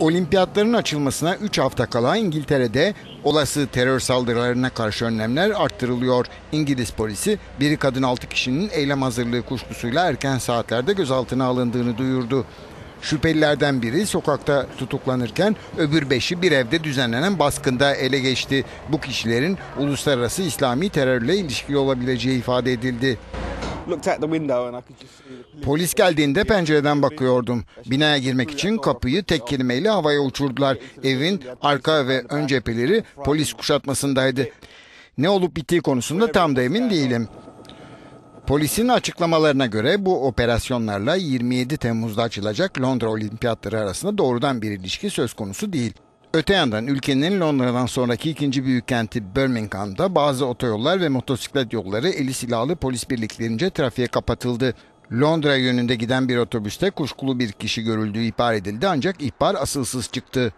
Olimpiyatların açılmasına 3 hafta kala İngiltere'de olası terör saldırılarına karşı önlemler arttırılıyor. İngiliz polisi biri kadın 6 kişinin eylem hazırlığı kuşkusuyla erken saatlerde gözaltına alındığını duyurdu. Şüphelilerden biri sokakta tutuklanırken öbür beşi bir evde düzenlenen baskında ele geçti. Bu kişilerin uluslararası İslami terörle ilişkili olabileceği ifade edildi. Polis geldiğinde pencereden bakıyordum. Binaya girmek için kapıyı tek kelimeyle havaya uçurdular. Evin arka ve ön cepheleri polis kuşatmasındaydı. Ne olup bittiği konusunda tam da emin değilim. Polisin açıklamalarına göre bu operasyonlarla 27 Temmuz'da açılacak Londra Olimpiyatları arasında doğrudan bir ilişki söz konusu değil. Öte yandan ülkenin Londra'dan sonraki ikinci büyük kenti Birmingham'da bazı otoyollar ve motosiklet yolları eli silahlı polis birliklerince trafiğe kapatıldı. Londra yönünde giden bir otobüste kuşkulu bir kişi görüldüğü ihbar edildi ancak ihbar asılsız çıktı.